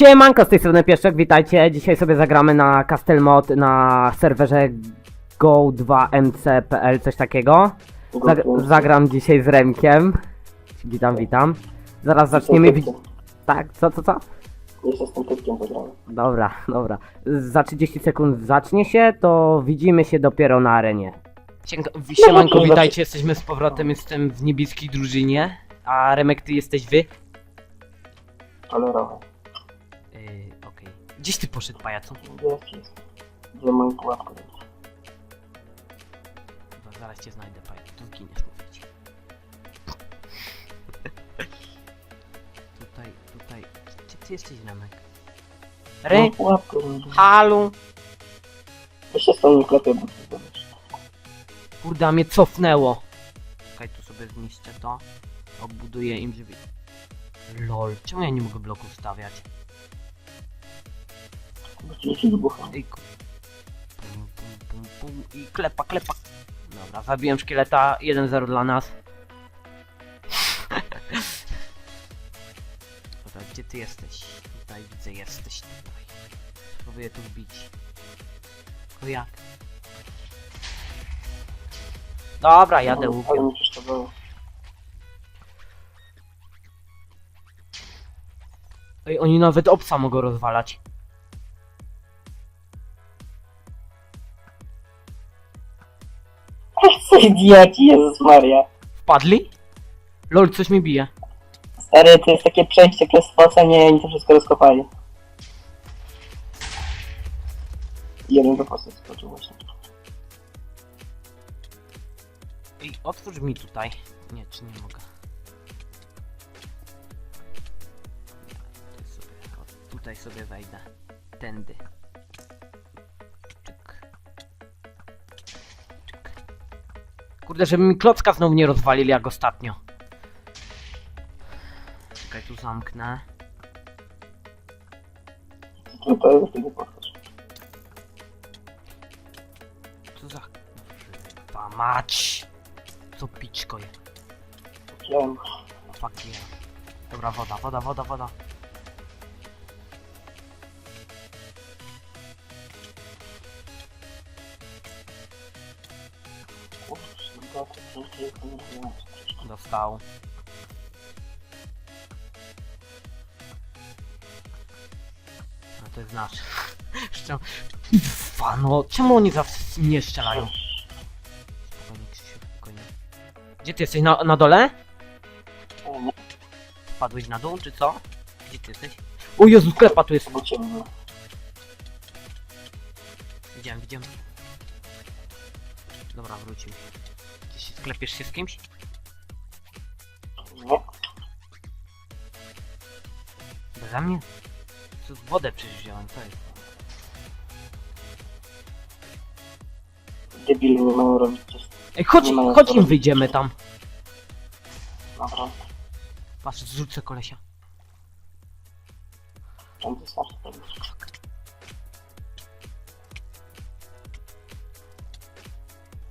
Siemanko, z tej strony Pieszczek, witajcie. Dzisiaj sobie zagramy na Castle Mod na serwerze go2mc.pl, coś takiego. Zag zagram dzisiaj z Remkiem. Witam, witam. Zaraz zaczniemy... Tak, co, co, co? Jeszcze z tym typkiem. Dobra, dobra. Za 30 sekund zacznie się, to widzimy się dopiero na arenie. Siemanko, witajcie, jesteśmy z powrotem, jestem w niebieskiej drużynie. A Remek, ty jesteś wy? Okej. Gdzieś ty poszedł, pajacu? Jest, jest. Gdzie mój pułapkę jest? Chyba zaraz cię znajdę, pajacu, tu zginiesz, mówię ci. tutaj, tutaj... Gdzie ty jesteś, Remek? Pułapkę. robię. Halu! Jeszcze z tą nie klepię, bo ty zdobysz. Kurde, a mnie cofnęło. Czekaj, tu sobie zniszczę to. Obuduję im drzwi. Lol, czemu ja nie mogę bloków stawiać? Bo ci się wybucha. Ej, ku- pum, pum, pum, pum, I klepa, klepa. Dobra, zabiłem szkieleta. 1-0 dla nas. Dobra, gdzie ty jesteś? Tutaj widzę, jesteś tutaj. Spróbuję tu wbić. To jak? Dobra, jadę łukiem. Ej, oni nawet obsa mogą rozwalać. Idioci, Jezus Maria. Wpadli? Lol, coś mi bije. Stary, to jest takie przejście przez fosę, nie, oni to wszystko rozkopali. Jeden do fosy skoczył właśnie. Ej, otwórz mi tutaj. Nie, czy nie mogę? Tutaj sobie, tutaj sobie wejdę. Tędy. Kurde, żeby mi klocka znowu nie rozwalili jak ostatnio. Czekaj, tu zamknę. Tutaj jest tego podchodź. Co za... Pa mać! Co piczko je. Fuck yeah. Dobra, woda, woda, woda, woda. Dostał. No to jest nasz. Ufa, no, czemu oni zawsze mnie strzelają? Spokojnie, Krzysiu, spokojnie. Gdzie ty jesteś? Na, na dole? Wpadłeś na dół, czy co? Gdzie ty jesteś? O Jezu, klepa tu jest. Widziałem, widziałem. Dobra, wrócił. Gdzieś się sklepiesz się z kimś? Nie? Beze mnie? Co, wodę przecież wziąłem, co jest? Debile nie mają robić coś. Ej, chodź, Nie ma chodź im robić. wyjdziemy tam. Dobra. Patrz, zrzucę kolesia.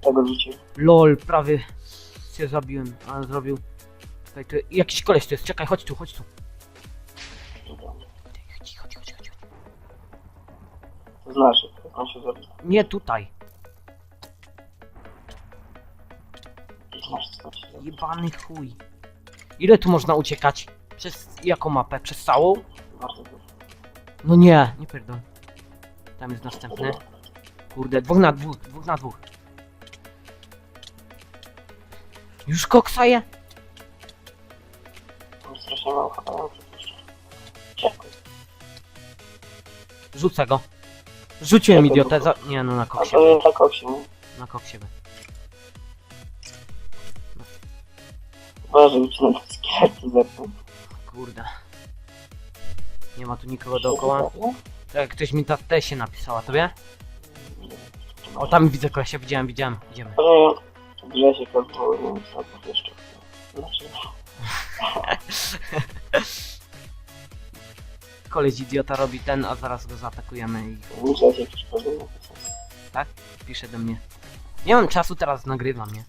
Tego rzucił. LOL, prawie się zabiłem, ale zrobił... Czekaj, jakiś koleś tu jest, czekaj, chodź tu, chodź tu. Chodź, chodź, chodź, chodź. To jak on się zrobi. Nie tutaj. Znaczy, co się zrobi. Jebany chuj. Ile tu można uciekać? Przez jaką mapę? Przez całą? Bardzo dużo. No nie, nie pierdol. Tam jest następny. Kurde, dwóch na dwóch, dwóch na dwóch. Już koksaje? Mam strasznie mało. Czekaj. Rzucę go. Rzuciłem Czekaj, idiotę za... Nie no, na A koksie. to jest tak? Na koksie. by. Boże, mi się na skierki zepnął. Kurde. Nie ma tu nikogo dookoła. Tak, ktoś mi ta tesie napisała, tobie? O, tam widzę kolesia, widziałem, widziałem. Idziemy. Co to jeszcze. Znaczy, Koleś idiota robi ten, a zaraz go zaatakujemy i jakiś problem napisał. pisze do mnie. Nie mam czasu, teraz nagrywam, nie?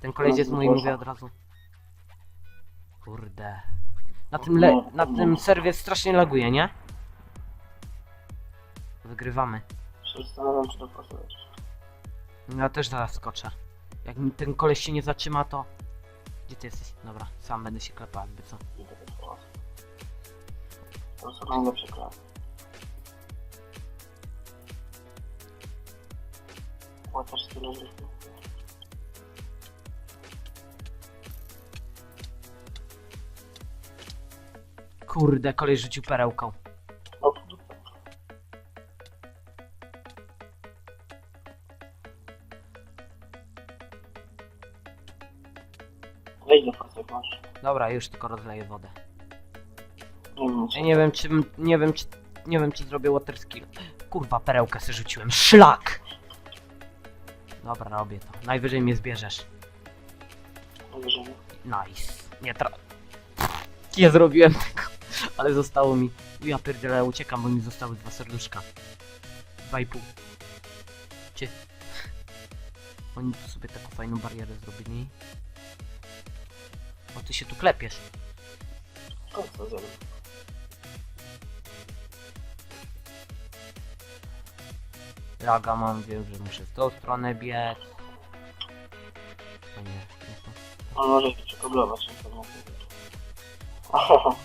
Ten koleś jest mój, mówię od razu. Kurde. Na tym, le- na tym serwie strasznie laguje, nie? Wygrywamy. Się zastanawiam, czy to pasujesz. Ja też zaraz skoczę. Jak mi ten koleś się nie zatrzyma, to... Gdzie ty jesteś? Dobra, sam będę się klepał, jakby co. Idę po was. To tyle, że... Kurde, koleś rzucił perełką. Wejdź do masz. Dobra, już tylko rozleję wodę. Nie wiem, Ja nie wiem, czy... Nie wiem, czy... Nie wiem, czy zrobię water skill. Kurwa, perełkę sobie rzuciłem. Szlak! Dobra, robię to. Najwyżej mnie zbierzesz. Najwyżej. Nice. Nie tra... Nie zrobiłem tego, ale zostało mi... Ja pierdzielę, uciekam, bo mi zostały dwa serduszka. Dwa i pół. Gdzie? Oni tu sobie taką fajną barierę zrobili. O, ty się tu klepiesz. To co zrobię? Laga mam, wiem, że muszę w tą stronę biec. O nie, nie to. On może się przekoblować.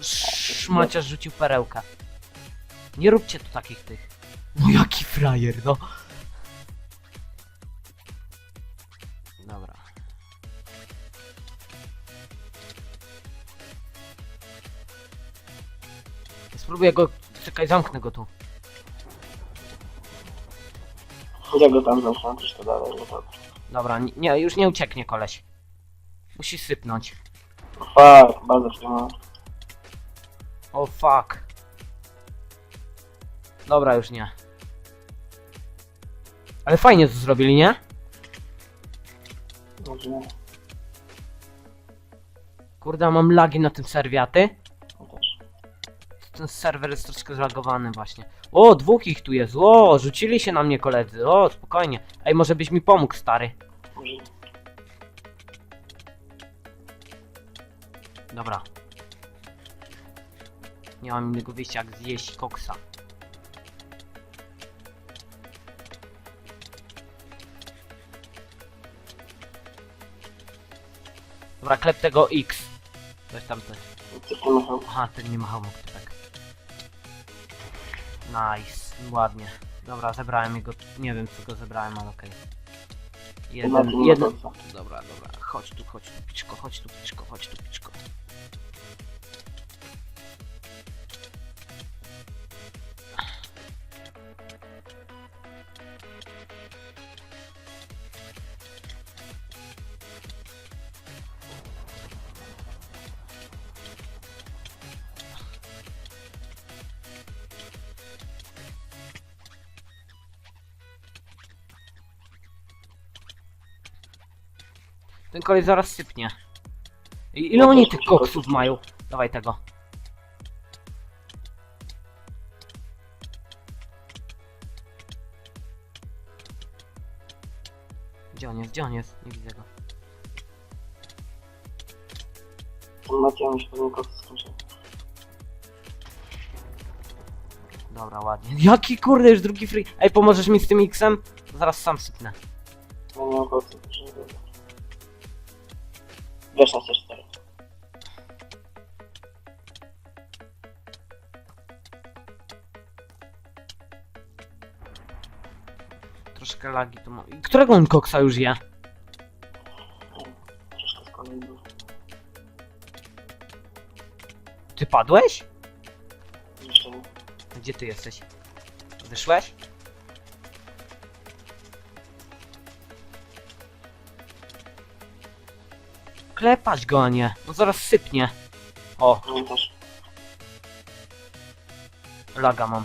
Szmaciarz rzucił perełkę. Nie róbcie tu takich tych. No jaki frajer, no. Spróbuję go... Czekaj, zamknę go tu. Ja go tam zamknę, to dalej, no to... Dobra, nie- nie, już nie ucieknie koleś. Musi sypnąć. Fuck, bardzo przyjemne. O fuck. Dobra, już nie. Ale fajnie to zrobili, nie? Dobrze, Kurde, mam lagi na tym serwiaty. Ten serwer jest troszkę zlagowany właśnie. O, dwóch ich tu jest. O, rzucili się na mnie koledzy. O, spokojnie. Ej, może byś mi pomógł, stary. Dobra. Nie mam innego wyjścia jak zjeść koksa. Dobra, klep tego X. Coś tam coś. Aha, ten nie ma hamok. Nice, ładnie. Dobra, zebrałem jego. Nie wiem co go zebrałem, ale okej. Jeden, jeden. Dobra, dobra. Chodź tu, chodź tu, piczko, chodź tu, piczko, chodź tu, piczko. Ten kolej zaraz sypnie. I- Ile oni tych koksów mają? Dawaj tego. Gdzie on jest? Gdzie on jest? Nie widzę go. Mi się pewnie. Dobra, ładnie. Jaki kurde, już drugi free. Ej, pomożesz mi z tym X-em? Zaraz sam sypnę. Ja nie mam. Wiesz na C4. Troszkę lagi to ma. I Którego on koksa już je? Troszkę z. Ty padłeś? Jeszcze nie. Gdzie ty jesteś? Wyszłeś? Klepać go, a nie. No zaraz sypnie. O, też. laga mam.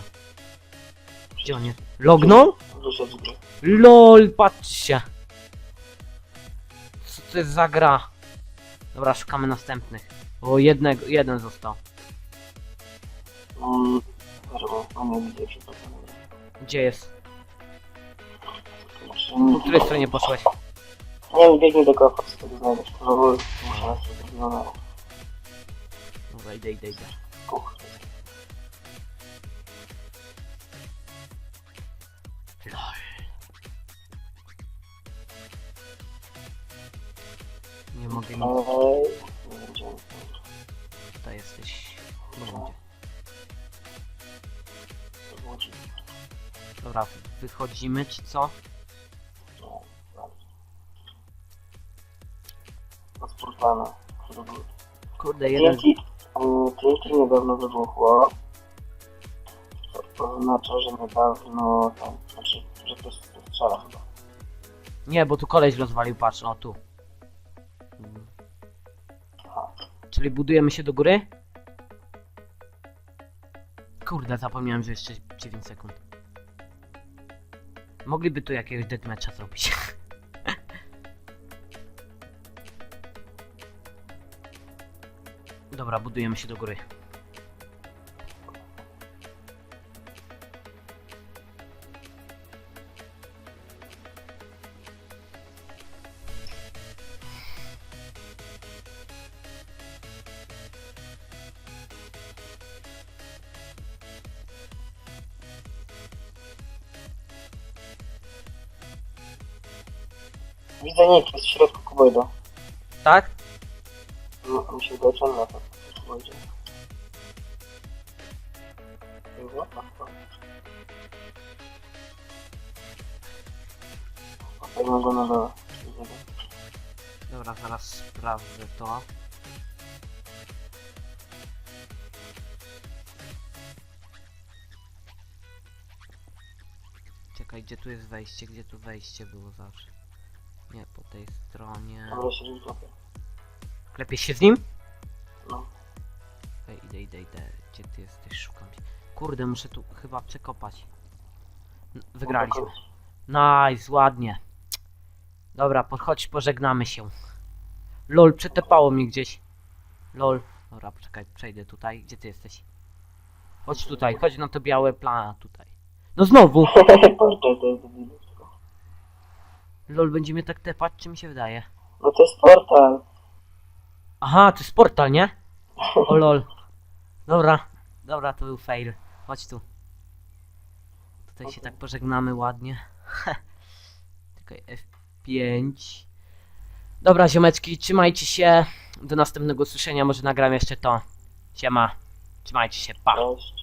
Gdzie on jest? Lognął? Wyszedł. LOL, patrzcie. Co to jest za gra? Dobra, szukamy następnych. O, jednego, jeden został. Mm, widzę. Gdzie jest? Po której stronie poszłeś? Nie wiem, biegnij do koła, co tego znajdziesz. Powoli muszę nas zrobić. Dobra, idę, idę, idę. Nie mogę nic. Ej, nie będzie. Tutaj jesteś. Będzie. To było dziwne. Dobra, wychodzimy czy co? Rozpurtane. Kurde, jeden. TNT, niedawno wybuchło. To, to oznacza, że niedawno tam, znaczy, że ktoś ktoś strzela chyba. Nie, bo tu koleś rozwalił, patrz, o tu. Aha. Czyli budujemy się do góry? Kurde, zapomniałem, że jeszcze 9 sekund. Mogliby tu jakiegoś deathmatcha zrobić. Dobra, budujemy się do góry. Widzę nick, jest w środku kuboida. Tak? No, mi się on na to w kuboidzie. Dobra, no, Postawiam go na dole. Widzę go. Dobra, zaraz sprawdzę to. Czekaj, gdzie tu jest wejście? Gdzie tu wejście było zawsze? Nie, po tej stronie. Dobra, w dupie. Klepiesz się z nim? No. Ej, idę, idę, idę. Gdzie ty jesteś? Szukam cię. Kurde, muszę tu chyba przekopać. N- Wygraliśmy. Nice, ładnie. Dobra, podchodź, pożegnamy się. Lol, przetepało mi gdzieś. Lol. Dobra, poczekaj, przejdę tutaj. Gdzie ty jesteś? Chodź tutaj, chodź na to białe plana tutaj. No znowu! To jest. Lol, będzie mnie tak tepać, czy mi się wydaje? No to jest portal. Aha, to jest portal, nie? O lol. Dobra, dobra, to był fail. Chodź tu. Tutaj się tak pożegnamy ładnie. Czekaj, F5. Dobra, ziomeczki, trzymajcie się. Do następnego słyszenia, może nagram jeszcze to. Siema. Trzymajcie się, pa. Cześć.